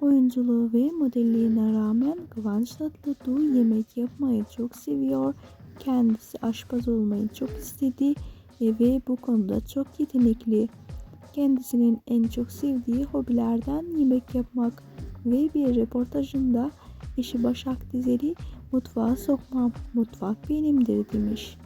Oyunculuğu ve modelliğine rağmen Kıvanç Tatlıtuğ yemek yapmayı çok seviyor. Kendisi aşpaz olmayı çok istedi ve bu konuda çok yetenekli. Kendisinin en çok sevdiği hobilerden yemek yapmak ve bir röportajında eşi Başak Dizeli mutfağa sokmam, mutfak benimdir demiş.